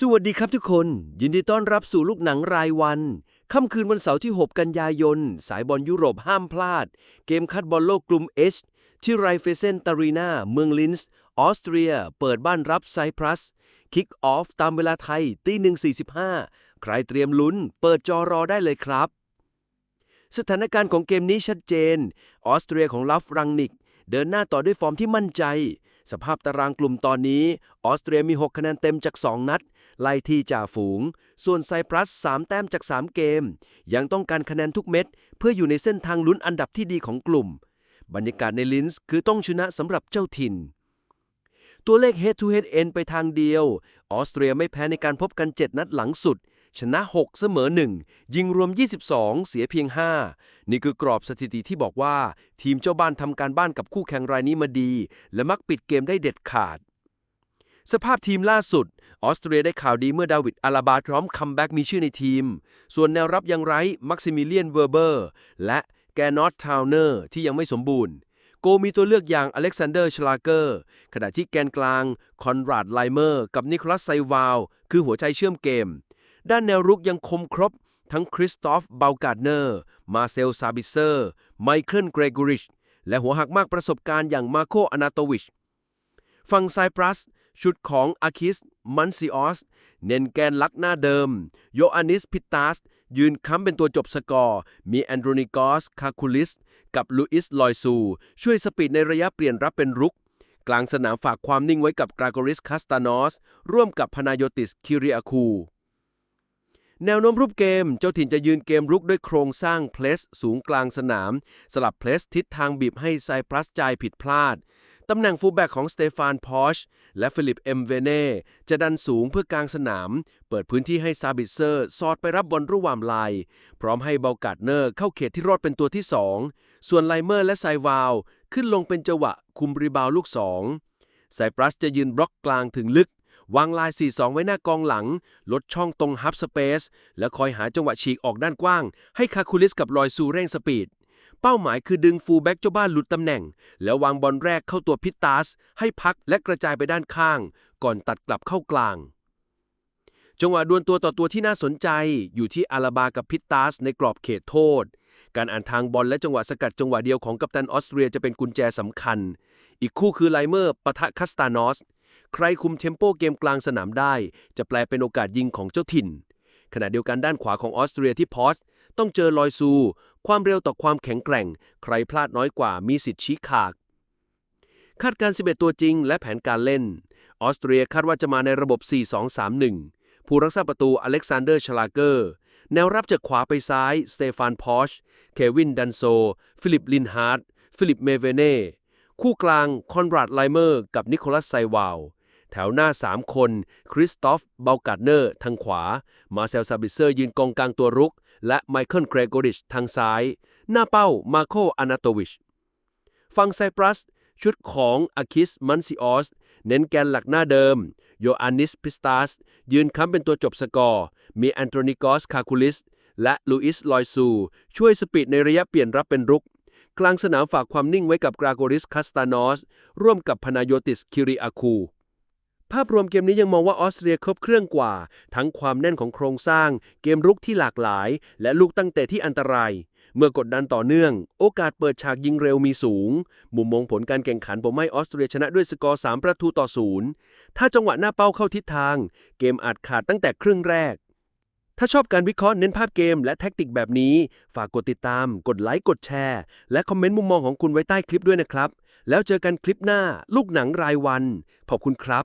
สวัสดีครับทุกคน ยินดีต้อนรับสู่ลูกหนังรายวัน ค่ำคืนวันเสาร์ที่ 6 กันยายน สายบอลยุโรปห้ามพลาด เกมคัดบอลโลกกลุ่ม H ที่ไรเฟเซนตารีนาเมืองลินส์ออสเตรีย เปิดบ้านรับไซปรัส คิกออฟตามเวลาไทยตีหนึ่งใครเตรียมลุ้น เปิดจอรอได้เลยครับ สถานการณ์ของเกมนี้ชัดเจน ออสเตรียของลัฟรังนิก เดินหน้าต่อด้วยฟอร์มที่มั่นใจ สภาพตารางกลุ่มตอนนี้ออสเตรียมี 6 คะแนนเต็มจาก 2 นัด ไล่ที่จ่าฝูง ส่วนไซปรัส 3 แต้มจาก 3 เกม ยังต้องการคะแนนทุกเม็ด เพื่ออยู่ในเส้นทางลุ้นอันดับที่ดีของกลุ่ม บรรยากาศในลินส์คือต้องชนะสำหรับเจ้าถิ่น ตัวเลข head to head end ไปทางเดียว ออสเตรียไม่แพ้ในการพบกัน 7 นัดหลังสุด ชนะ 6 เสมอ 1 ยิงรวม 22 เสียเพียง 5 นี่คือกรอบสถิติที่บอกว่า ทีมเจ้าบ้านทำการบ้านกับคู่แข่งรายนี้มาดี และมักปิดเกมได้เด็ดขาด สภาพทีมล่าสุด ออสเตรียได้ข่าวดีเมื่อดาวิดอาลาบาพร้อมคัมแบ็กมีชื่อในทีม ส่วนแนวรับยังไร้มักซิมิเลียนเวอร์เบอร์ และแกนอตทาวเนอร์ที่ยังไม่สมบูรณ์โกมีตัวเลือกอย่างอเล็กซานเดอร์ชลาเกอร์ ขณะที่แกนกลาง คอนราดไลเมอร์ กับนิโคลัสไซวาล คือหัวใจเชื่อมเกม ด้านแนวรุกยังคมครบ ทั้งคริสตอฟเบลการ์เนอร์ มาเซลซาบิเซอร์ ไมเคิลเกรกอริช และหัวหักมากประสบการณ์อย่างมาโคอนาโตวิช ฝั่งไซปรัส ชุดของอาคิส มันซิออส เน้นแกนลักหน้าเดิม โยอานิส พิตาส ยืนค้ำเป็นตัวจบสกอร์ มีแอนโดรนิกอส คาคูลิส กับลูอิส ลอยซู ช่วยสปีดในระยะเปลี่ยนรับเป็นรุกกลางสนามฝากความนิ่งไว้กับกราโกริสคาสตานอส ร่วมกับพนายติส คิริอาคู แนวโน้มรูปเกม เจ้าถิ่นจะยืนเกมรุกด้วยโครงสร้างเพลสสูงกลางสนาม สลับเพลสทิศทางบีบให้ไซปรัสจ่ายผิดพลาด ตำแหน่งฟูลแบ็กของสเตฟานพอชและฟิลิปเอ็มเวเน่จะดันสูงเพื่อกลางสนาม เปิดพื้นที่ให้ซาบิเซอร์สอดไปรับบอลระหว่างลาย พร้อมให้เบลกาดเนอร์เข้าเขตที่รอดเป็นตัวที่ 2 ส่วนไลเมอร์และไซวาลขึ้นลงเป็นจังหวะคุมรีบาวลูก2ไซปรัสจะยืนบล็อกกลางถึงลึก วางลาย 4-2 ไว้หน้ากองหลัง ลดช่องตรงฮับสเปซและคอยหาจังหวะฉีกออกด้านกว้าง ให้คาคูลิสกับลอยซูเร่งสปีด เป้าหมายคือดึงฟูลแบ็กเจ้าบ้านหลุดตำแหน่ง แล้ววางบอลแรกเข้าตัวพิตตาส ให้พักและกระจายไปด้านข้าง ก่อนตัดกลับเข้ากลางจังหวะดวลตัวต่อตัวที่น่าสนใจ อยู่ที่อาลาบากับพิตตาสในกรอบเขตโทษ การอ่านทางบอลและจังหวะสกัดจังหวะเดียวของกัปตันออสเตรียจะเป็นกุญแจสำคัญ อีกคู่คือไลเมอร์ปะทะคัสตานอส ใครคุมเทมโปเกมกลางสนามได้ จะแปลเป็นโอกาสยิงของเจ้าถิ่น ขณะเดียวกันด้านขวาของออสเตรียที่พอสต้องเจอลอยซู ความเร็วต่อความแข็งแกร่ง ใครพลาดน้อยกว่ามีสิทธิ์ชี้ขาดคาดการณ์11 ตัวจริง และแผนการเล่น ออสเตรียคาดว่าจะมาในระบบ 4-2-3-1 ผู้รักษาประตูอเล็กซานเดอร์ชลาเกอร์ แนวรับจากขวาไปซ้าย สเตฟานพอช เควินดันโซ ฟิลิปลินฮาร์ด ฟิลิปเมเวเน่ คู่กลาง คอนราดไลเมอร์ กับนิโคลัสไซวาล แถวหน้า 3 คน คริสตอฟเบลการ์เนอร์ ทางขวา มาเซลซาบิเซอร์ยืนกองกลางตัวรุก และไมเคิลเกรโกริชทางซ้าย หน้าเป้ามาโคอานาโตวิช ฝั่งไซปรัส ชุดของอาคิสมันซิออส เน้นแกนหลักหน้าเดิม โยอานิสพิสตาส ยืนค้ำเป็นตัวจบสกอร์ มีแอนโทนิกอสคาคูลิส และลูอิสลอยซู ช่วยสปีดในระยะเปลี่ยนรับเป็นรุกกลางสนามฝากความนิ่งไว้กับกราโกริสคาสตานอส ร่วมกับพนายติสคิริอาคู ภาพรวมเกมนี้ยังมองว่าออสเตรียครบเครื่องกว่า ทั้งความแน่นของโครงสร้าง เกมรุกที่หลากหลาย และลูกตั้งแต่ที่อันตราย เมื่อกดดันต่อเนื่อง โอกาสเปิดฉากยิงเร็วมีสูง มุมมองผลการแข่งขันผมให้ออสเตรียชนะด้วยสกอร์ 3 ประตูต่อศูนย์ถ้าจังหวะหน้าเป้าเข้าทิศทาง เกมอาจขาดตั้งแต่ครึ่งแรก ถ้าชอบการวิเคราะห์เน้นภาพเกมและแท็กติกแบบนี้ ฝากกดติดตาม กดไลค์กดแชร์ และคอมเมนต์มุมมองของคุณไว้ใต้คลิปด้วยนะครับ แล้วเจอกันคลิปหน้า ลูกหนังรายวัน ขอบคุณครับ